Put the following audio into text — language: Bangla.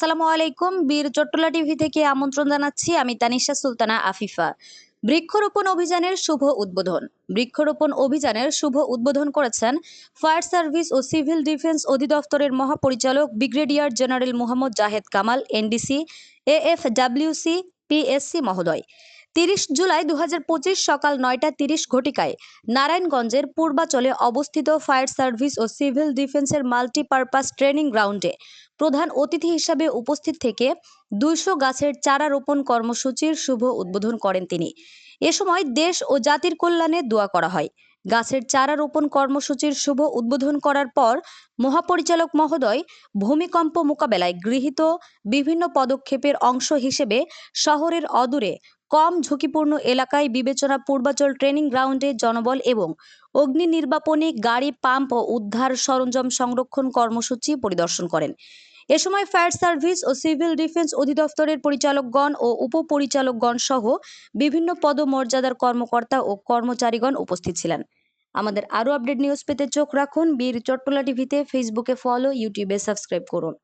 আসসালামু আলাইকুম, বীর চট্টলা টিভি থেকে আমন্ত্রণ জানাচ্ছি আমি তানিশা সুলতানা আফিফা। বৃক্ষরোপণ অভিযানের শুভ উদ্বোধন। বৃক্ষরোপণ অভিযানের শুভ উদ্বোধন করেছেন ফায়ার সার্ভিস ও সিভিল ডিফেন্স অধিদপ্তরের মহাপরিচালক brigadier general Mohammad Zahed Kamal, NDC, AFWC, PSC মহোদয়। তিরিশ জুলাই দু হাজার পঁচিশ সকাল নয়টা তিরিশ ঘটিকায় নারায়ণগঞ্জের পূর্বাচলে অবস্থিত ফায়ার সার্ভিস ও সিভিল ডিফেন্সের মাল্টিপারপাস ট্রেনিং গ্রাউন্ডে প্রধান অতিথি হিসাবে উপস্থিত থেকে দুইশো গাছের চারা রোপণ কর্মসূচির শুভ উদ্বোধন করেন তিনি। এ সময় দেশ ও জাতির কল্যাণে দোয়া করা হয়। গাছের চারা রোপণ কর্মসূচির শুভ উদ্বোধন করার পর মহাপরিচালক মহোদয় ভূমিকম্প মোকাবেলায় গৃহীত বিভিন্ন পদক্ষেপের অংশ হিসেবে শহরের অদূরে কম ঝুঁকিপূর্ণ এলাকায় বিবেচনা পূর্বাচল ট্রেনিং গ্রাউন্ডে জনবল এবং অগ্নি নির্বাপনী গাড়ি পাম্প ও উদ্ধার সরঞ্জাম সংরক্ষণ কর্মসূচি পরিদর্শন করেন। এ সময় ফায়ার সার্ভিস ও সিভিল ডিফেন্স অধিদপ্তরের পরিচালকগণ ও উপপরিচালকগণ সহ বিভিন্ন পদমর্যাদার কর্মকর্তা ও কর্মচারীগণ উপস্থিত ছিলেন। আমাদের আরও আপডেট নিউজ পেতে চোখ রাখুন বীর চট্টলা টিভিতে, ফেসবুকে ফলো, ইউটিউবে সাবস্ক্রাইব করুন।